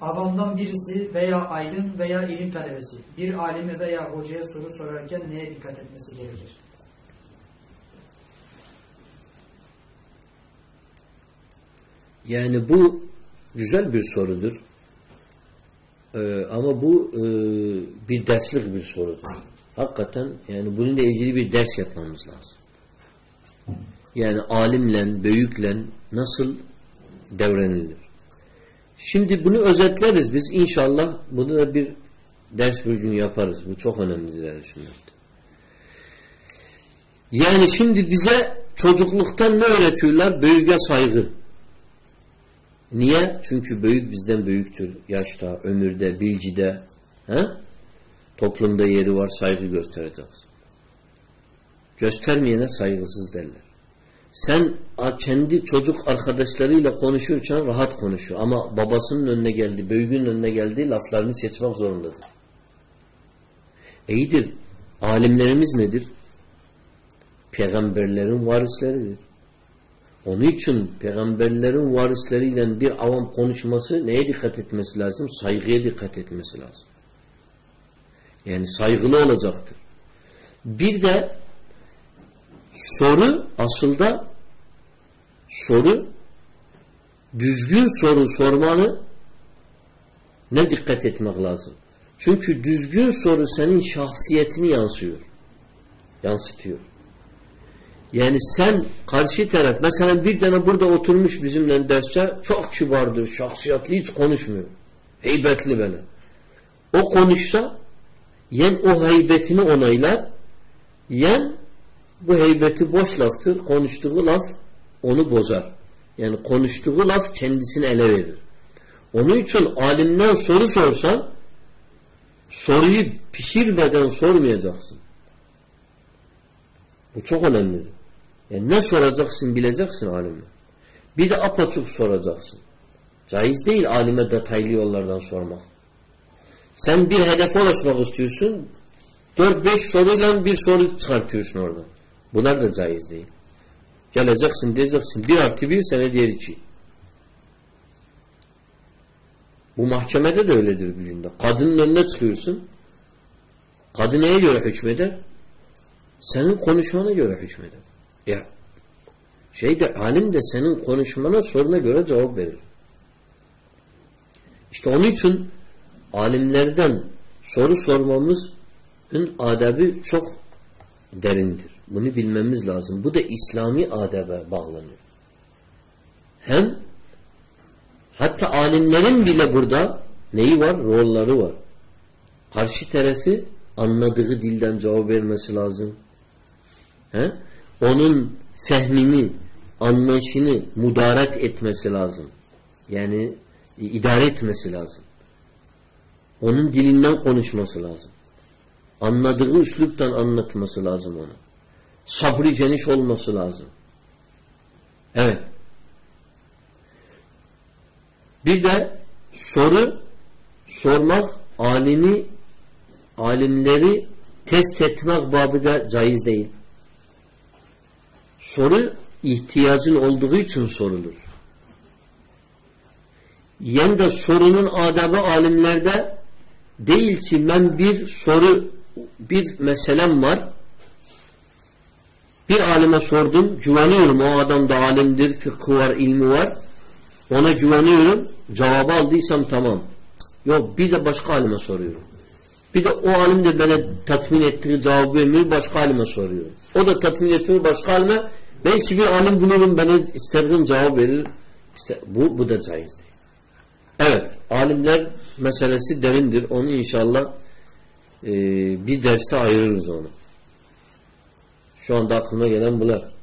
Avamdan birisi veya aydın veya ilim talebesi bir alime veya hocaya soru sorarken neye dikkat etmesi gerekir? Yani bu güzel bir sorudur. Ee, ama bu e, bir derslik bir sorudur. Hakikaten yani bununla ilgili bir ders yapmamız lazım. Yani alimle, büyükle nasıl devrenilir? Şimdi bunu özetleriz biz inşallah. Bunu da bir ders bir yaparız. Bu çok önemlidir el sünnette. Yani şimdi bize çocukluktan ne öğretiyorlar? Büyüge saygı. Niye? Çünkü büyük bizden büyüktür. Yaşta, ömürde, bilgide. He? Toplumda yeri var, saygı göstereceğiz. Göstermeyene saygısız derler. Sen kendi çocuk arkadaşlarıyla konuşurken rahat konuşuyor. Ama babasının önüne geldi, büyüğün önüne geldi laflarını seçmek zorundadır. İyidir. Alimlerimiz nedir? Peygamberlerin varisleridir. Onun için peygamberlerin varisleriyle bir avam konuşması neye dikkat etmesi lazım? Saygıya dikkat etmesi lazım. Yani saygılı olacaktır. Bir de soru aslında soru düzgün soru sormalı ne dikkat etmek lazım? Çünkü düzgün soru senin şahsiyetini yansıyor. Yansıtıyor. Yani sen karşı taraf mesela bir tane burada oturmuş bizimle derse çok kibardır, şahsiyetli hiç konuşmuyor. Heybetli böyle. O konuşsa yen o heybetini onaylar yen bu heybeti boş laftır. Konuştuğu laf onu bozar. Yani konuştuğu laf kendisini ele verir. Onun için alimden soru sorsan soruyu pişirmeden sormayacaksın. Bu çok önemlidir. Yani ne soracaksın bileceksin alime. Bir de apaçık soracaksın. Caiz değil alime detaylı yollardan sormak. Sen bir hedefe ulaşmak istiyorsun. Dört beş soruyla bir soru çıkartıyorsun oradan. Bunlar da caiz değil. Geleceksin diyeceksin bir artı bir sene diğer iki. Bu mahkemede de öyledir bir günde. Kadının önüne çıkıyorsun. Kadın neye göre hükmeder? Senin konuşmana göre hükmeder. Ya şey de alim de senin konuşmana soruna göre cevap verir. İşte onun için alimlerden soru sormamızın adabı çok derindir. Bunu bilmemiz lazım. Bu da İslami adabe bağlanıyor. Hem hatta alimlerin bile burada neyi var? Rolları var. Karşı tarafı anladığı dilden cevap vermesi lazım. He? Onun fehmini, anlayışını mudaret etmesi lazım. Yani idare etmesi lazım. Onun dilinden konuşması lazım. Anladığı üsluptan anlatması lazım ona. Sabrı geniş olması lazım. Evet. Bir de soru sormak alimi alimleri test etmek babında caiz değil. Soru ihtiyacın olduğu için sorulur. Yen de sorunun adabı alimlerde değil ki ben bir soru bir meselem var bir alime sordum güveniyorum o adam da alimdir fıkhı var ilmi var. Ona güveniyorum cevabı aldıysam tamam. Yok bir de başka alime soruyorum. Bir de o alim de bana tatmin ettiği cevabı vermiyor başka alime soruyorum. O da tatmin etmiyor başka alime. Belki bir alim bulurum bana istediğim cevap verir. İşte bu, bu da caiz değil. Evet alimler meselesi derindir. Onu inşallah e, bir derse ayırırız onu. Şu anda aklıma gelen bunlar.